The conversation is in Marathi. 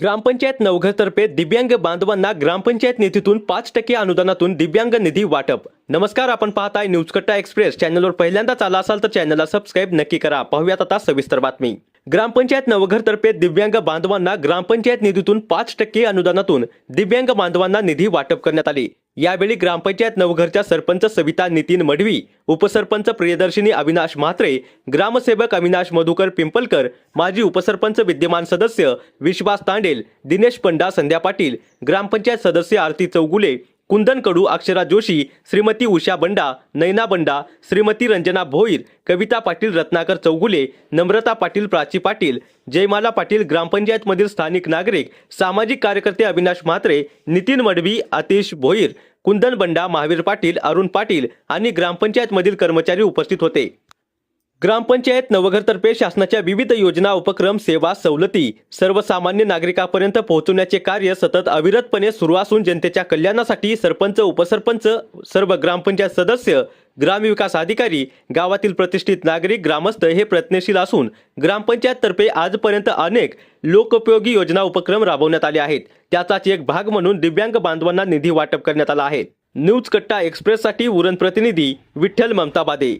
ग्रामपंचायत नवघरतर्फे दिव्यांग बांधवांना ग्रामपंचायत निधीतून पाच टक्के अनुदानातून दिव्यांग निधी वाटप. नमस्कार आपण पाहताय न्यूज कट्टा एक्सप्रेस चॅनलवर पहिल्यांदाच आला असाल तर चॅनलला सबस्क्राईब नक्की करा. पाहूयात आता सविस्तर बातमी. ग्रामपंचायत नवघरतर्फे दिव्यांग बांधवांना ग्रामपंचायत निधीतून पाच टक्के अनुदानातून दिव्यांग बांधवांना निधी वाटप करण्यात आले. यावेळी ग्रामपंचायत नवघरच्या सरपंच सविता नितीन मढवी उपसरपंच प्रियदर्शिनी अविनाश म्हात्रे ग्रामसेवक अविनाश मधुकर पिंपलकर माजी उपसरपंच विद्यमान सदस्य विश्वास तांडेल दिनेश पंडा संध्या पाटील ग्रामपंचायत सदस्य आरती चौगुले कुंदन कडू अक्षरा जोशी श्रीमती उषा बंडा नैना बंडा श्रीमती रंजना भोईर कविता पाटील रत्नाकर चौगुले नम्रता पाटील प्राची पाटील जयमाला पाटील ग्रामपंचायतमधील स्थानिक नागरिक सामाजिक कार्यकर्ते अविनाश म्हात्रे नितीन मडवी आतिश भोईर कुंदन बंडा महावीर पाटील अरुण पाटील आणि ग्रामपंचायतमधील कर्मचारी उपस्थित होते. ग्रामपंचायत नवघरतर्फे शासनाच्या विविध योजना उपक्रम सेवा सवलती सर्वसामान्य नागरिकांपर्यंत पोहोचवण्याचे कार्य सतत अविरतपणे सुरू असून जनतेच्या कल्याणासाठी सरपंच उपसरपंच सर्व ग्रामपंचायत सदस्य ग्रामविकास अधिकारी गावातील प्रतिष्ठित नागरिक ग्रामस्थ हे प्रयत्नशील असून ग्रामपंचायततर्फे आजपर्यंत अनेक लोकोपयोगी योजना उपक्रम राबवण्यात आले आहेत. त्याचाच एक भाग म्हणून दिव्यांग बांधवांना निधी वाटप करण्यात आला आहे. न्यूज कट्टा एक्सप्रेससाठी उरण प्रतिनिधी विठ्ठल ममताबादे